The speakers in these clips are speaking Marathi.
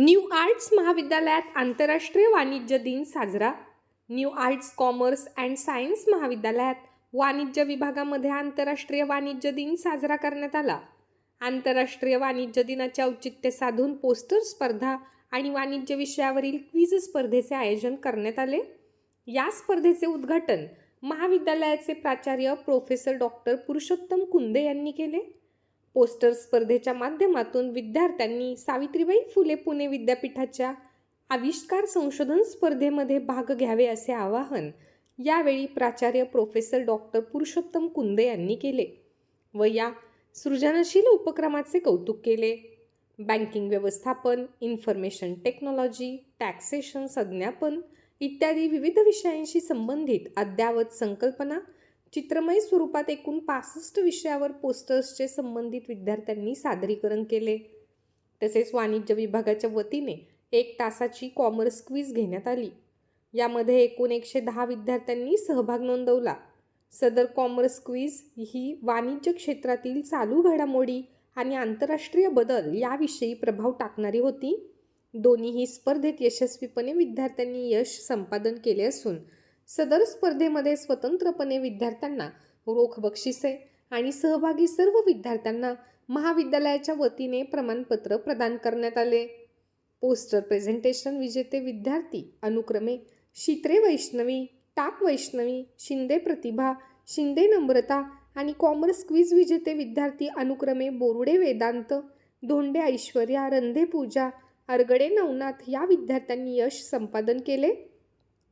न्यू आर्ट्स महाविद्यालयात आंतरराष्ट्रीय वाणिज्य दिन साजरा. New arts commerce and science महाविद्यालयात वाणिज्य विभागामध्ये आंतरराष्ट्रीय वाणिज्य दिन साजरा करण्यात आला. आंतरराष्ट्रीय वाणिज्य दिनाचे औचित्य साधून पोस्टर स्पर्धा आणि वाणिज्य विषयावरील क्विज स्पर्धेचे आयोजन करण्यात आले. या स्पर्धेचे उद्घाटन महाविद्यालयाचे प्राचार्य प्रोफेसर डॉक्टर पुरुषोत्तम कुंदे यांनी केले. पोस्टर स्पर्धेच्या माध्यमातून विद्यार्थ्यांनी सावित्रीबाई फुले पुणे विद्यापीठाच्या आविष्कार संशोधन स्पर्धेमध्ये भाग घ्यावे असे आवाहन यावेळी प्राचार्य प्रोफेसर डॉक्टर पुरुषोत्तम कुंदे यांनी केले व या सृजनशील उपक्रमाचे कौतुक केले. बँकिंग व्यवस्थापन इन्फॉर्मेशन टेक्नॉलॉजी टॅक्सेशन संज्ञापन इत्यादी विविध विषयांशी संबंधित अद्यावत संकल्पना चित्रमय स्वरूपात एकूण पासष्ट विषयावर पोस्टर्सचे संबंधित विद्यार्थ्यांनी सादरीकरण केले. तसेच वाणिज्य विभागाच्या वतीने एक तासाची कॉमर्स क्विज घेण्यात आली. यामध्ये एकूण एकशे दहा विद्यार्थ्यांनी सहभाग नोंदवला. सदर कॉमर्स क्विज ही वाणिज्य क्षेत्रातील चालू घडामोडी आणि आंतरराष्ट्रीय बदल याविषयी प्रभाव टाकणारी होती. दोन्हीही स्पर्धेत यशस्वीपणे विद्यार्थ्यांनी यश संपादन केले असून सदर स्पर्धेमध्ये स्वतंत्रपणे विद्यार्थ्यांना रोख बक्षिसे आणि सहभागी सर्व विद्यार्थ्यांना महाविद्यालयाच्या वतीने प्रमाणपत्र प्रदान करण्यात आले. पोस्टर प्रेझेंटेशन विजेते विद्यार्थी अनुक्रमे शित्रे वैष्णवी टाक वैष्णवी शिंदे प्रतिभा शिंदे नम्रता आणि कॉमर्स क्विज विजेते विद्यार्थी अनुक्रमे बोरुडे वेदांत धोंडे ऐश्वर्या रंधे पूजा अरगडे नवनाथ या विद्यार्थ्यांनी यश संपादन केले.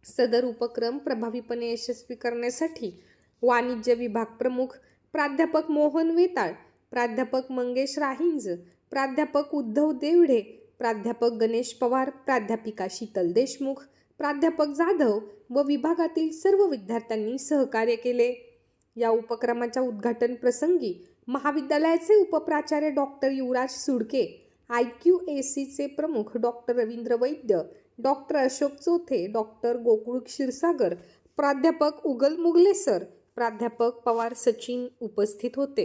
सदर उपक्रम प्रभावीपणे यशस्वी करण्यासाठी वाणिज्य विभाग प्रमुख प्राध्यापक मोहन वेताळ प्राध्यापक मंगेश राहिंज प्राध्यापक उद्धव देवढे प्राध्यापक गणेश पवार प्राध्यापिका शीतल देशमुख प्राध्यापक जाधव व विभागातील सर्व विद्यार्थ्यांनी सहकार्य केले. या उपक्रमाच्या उद्घाटन प्रसंगी महाविद्यालयाचे उपप्राचार्य doctor Yuvraj Sudke I Q A सीचे प्रमुख doctor Ravindra Vaidya doctor Ashok Chothe doctor Gokul Kshirsagar प्राध्यापक उगल मुगले सर प्राध्यापक पवार सचिन उपस्थित होते.